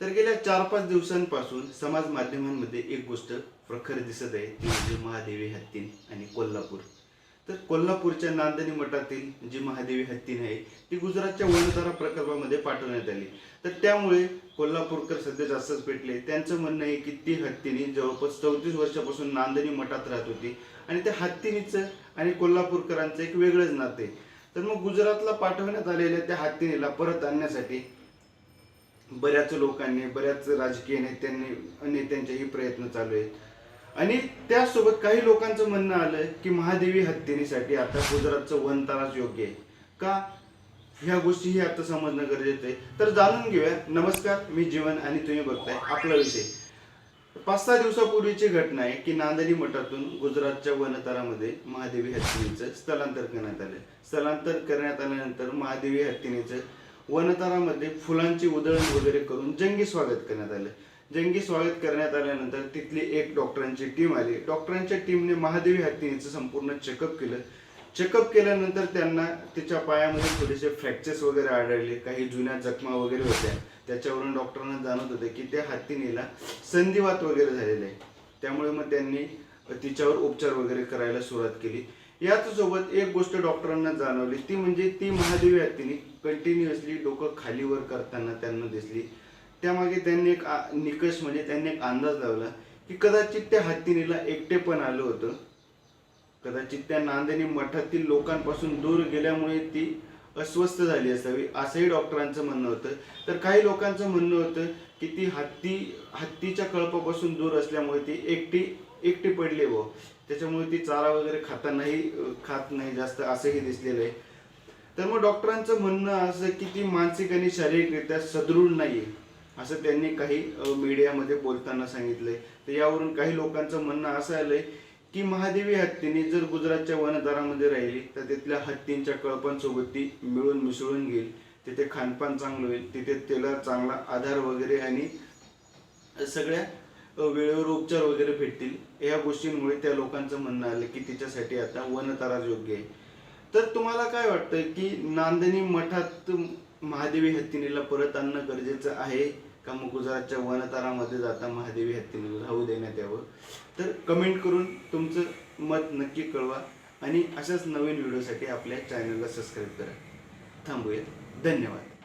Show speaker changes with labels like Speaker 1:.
Speaker 1: तर गेल्या चार पाच दिवसांपासून समाज माध्यमांमध्ये एक गोष्ट प्रखर दिसत आहे ती म्हणजे महादेवी हत्तीन आणि कोल्हापूर. तर कोल्हापूरच्या नांदणी मठातील जी महादेवी हत्तीन आहे ती गुजरातच्या वनधारा प्रकल्पामध्ये पाठवण्यात आली. तर त्यामुळे कोल्हापूरकर सध्या जास्तच पेटले. त्यांचं म्हणणं आहे की ती हत्तीनी जवळपास चौतीस वर्षापासून नांदणी मठात राहत होती आणि त्या हत्तीनीचं आणि कोल्हापूरकरांचं एक वेगळंच नाते तर मग गुजरातला पाठवण्यात आलेल्या त्या हत्तीनीला परत आणण्यासाठी बऱ्याच लोकांनी बऱ्याच राजकीय नेत्यांनी नेत्यांचेही प्रयत्न चालू आहेत. आणि त्यासोबत काही लोकांचं म्हणणं आलं की महादेवी हत्तीनीसाठी आता गुजरातचं वन ताराच योग्य आहे. का? ह्या गोष्टीही आता समजणं गरजेचं आहे. तर जाणून घेऊया. नमस्कार मी जीवन आणि तुम्ही बघताय आपला विषय. पाच सहा दिवसापूर्वीची घटना आहे की नांदणी मठातून गुजरातच्या वनतारामध्ये महादेवी हत्तीनीचं स्थलांतर करण्यात आलं स्थलांतर करण्यात आल्यानंतर महादेवी हत्तीनीचं वनतारामध्ये फुलांची उधळण वगैरे करून जंगी स्वागत करण्यात आलं. जंगी स्वागत करण्यात आल्यानंतर तिथली एक डॉक्टरांची टीम आली. डॉक्टरांच्या टीमने महादेवी हत्तीनीचं संपूर्ण चेकअप केलं. चेकअप केल्यानंतर त्यांना तिच्या पायामध्ये थोडेसे फ्रॅक्चर्स वगैरे आढळले. काही जुन्या जखमा वगैरे होत्या. त्याच्यावरून डॉक्टरांना जाणवत होते की त्या हत्तीनेला संधिवात वगैरे झालेले आहे. त्यामुळे मग त्यांनी तिच्यावर उपचार वगैरे करायला सुरुवात केली. याच सोबत एक गोष्ट डॉक्टरांना जाणवली. ती म्हणजे ती महादेवी हत्तीनी कंटिन्युअसली डोकं खाली वर करताना त्यांना दिसली. त्यामागे त्यांनी एक आ- निकष म्हणजे त्यांनी एक अंदाज लावला की कदाचित त्या हत्तीनीला एकटेपण आलं होतं. कदाचित त्या नांदणी मठातील लोकांपासून दूर गेल्यामुळे ती अस्वस्थ झाली असावी असंही डॉक्टरांचं म्हणणं होतं. तर काही लोकांचं म्हणणं होतं की ती हत्ती हत्तीच्या कळपापासून दूर असल्यामुळे ती एकटी एकटी पडली व त्याच्यामुळे ती चारा वगैरे खातानाही खात नाही जास्त असंही दिसलेलं आहे. तर मग डॉक्टरांचं म्हणणं असं की ती मानसिक आणि शारीरिकरित्या सदृढ नाही असं त्यांनी काही मीडियामध्ये बोलताना सांगितलंय. तर यावरून काही लोकांचं म्हणणं असं आलंय की महादेवी हत्तीने जर गुजरातच्या वनदारामध्ये राहिली तर तिथल्या हत्तींच्या कळपांसोबत ती मिळून मिसळून घेईल. तिथे खानपान चांगलं होईल तिथे तिला चांगला आधार वगैरे आणि सगळ्या वेळेवर उपचार वगैरे भेटतील. या गोष्टींमुळे त्या लोकांचं म्हणणं आलं की तिच्यासाठी आता वनताराच योग्य आहे. तर तुम्हाला काय वाटतं की नांदणी मठात महादेवी हत्तीनीला परत आणणं गरजेचं आहे? का मग गुजरातच्या वनतारामध्ये जाता महादेवी हत्तीने राहू देण्यात यावं. तर कमेंट करून तुमचं मत नक्की कळवा आणि अशाच नवीन व्हिडिओसाठी आपल्या चॅनलला सबस्क्राईब करा. थांबूयात. धन्यवाद.